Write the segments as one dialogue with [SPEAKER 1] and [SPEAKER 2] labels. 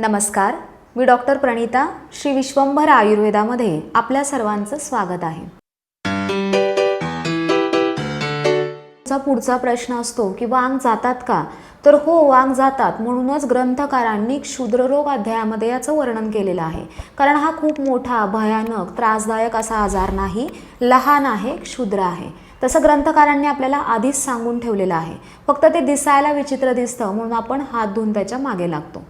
[SPEAKER 1] नमस्कार. मी डॉक्टर प्रणिता श्री विश्वंभर आयुर्वेदामध्ये आपल्या सर्वांचं स्वागत आहे. पुढचा प्रश्न असतो की वांग जातात का? तर हो वांग जातात. म्हणूनच ग्रंथकारांनी क्षुद्ररोग अध्यायामध्ये याचं वर्णन केलेलं आहे. कारण हा खूप मोठा भयानक त्रासदायक असा आजार नाही लहान आहे क्षुद्र आहे. तसं ग्रंथकारांनी आपल्याला आधीच सांगून ठेवलेलं आहे. फक्त ते दिसायला विचित्र दिसतं म्हणून आपण हात धुवून त्याच्यामागे लागतो.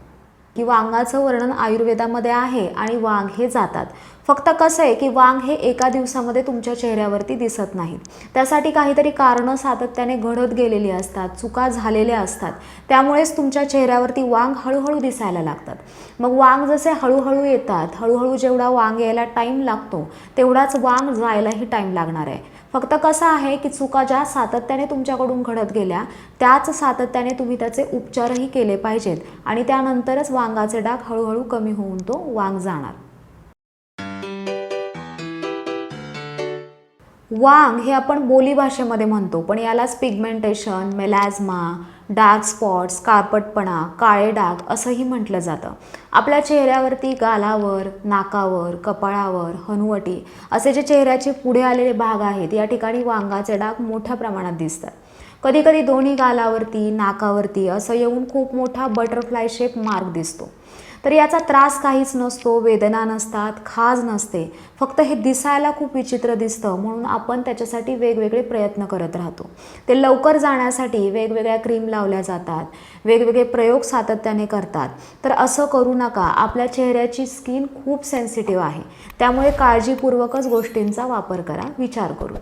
[SPEAKER 1] की वांगाचं वर्णन आयुर्वेदामध्ये आहे आणि वांग हे जातात. फक्त कसं आहे की वांग हे एका दिवसामध्ये तुमच्या चेहऱ्यावरती दिसत नाहीत त्यासाठी काहीतरी कारणं सातत्याने घडत गेलेली असतात चुका झालेल्या असतात. त्यामुळेच तुमच्या चेहऱ्यावरती वांग हळूहळू दिसायला लागतात. मग वांग जसे हळूहळू येतात हळूहळू जेवढा वांग यायला टाईम लागतो तेवढाच वांग जायलाही टाईम लागणार आहे. फक्त कसं आहे की चुका ज्या सातत्याने तुमच्याकडून घडत गेल्या त्याच सातत्याने तुम्ही त्याचे उपचारही केले पाहिजेत आणि त्यानंतरच वांगाचे डाग हळूहळू कमी होऊन तो वांग जाणार. वांग हे आपण बोलीभाषेमध्ये म्हणतो पण यालाच पिगमेंटेशन मेलॅझमा डार्क स्पॉट्स काळपटपणा काळे डाग असंही म्हटलं जातं. आपल्या चेहऱ्यावरती गालावर नाकावर कपाळावर हनुवटी असे जे चेहऱ्याचे पुढे आलेले भाग आहेत या ठिकाणी वांगाचे डाग मोठ्या प्रमाणात दिसतात. कधी कधी दोन्ही गालावरती नाकावरती असं येऊन खूप मोठा बटरफ्लाय शेप मार्क दिसतो. तर याचा त्रास काहीच नसतो वेदना नसतात खाज नसते. फक्त हे दिसायला खूप विचित्र दिसतं म्हणून आपण त्याच्यासाठी वेगवेगळे प्रयत्न करत राहतो. ते लवकर जाण्यासाठी वेगवेगळ्या क्रीम लावल्या जातात वेगवेगळे प्रयोग सातत्याने करतात. तर असं करू नका आपल्या चेहऱ्याची स्किन खूप सेन्सिटिव्ह आहे. त्यामुळे काळजीपूर्वकच गोष्टींचा वापर करा विचार करू.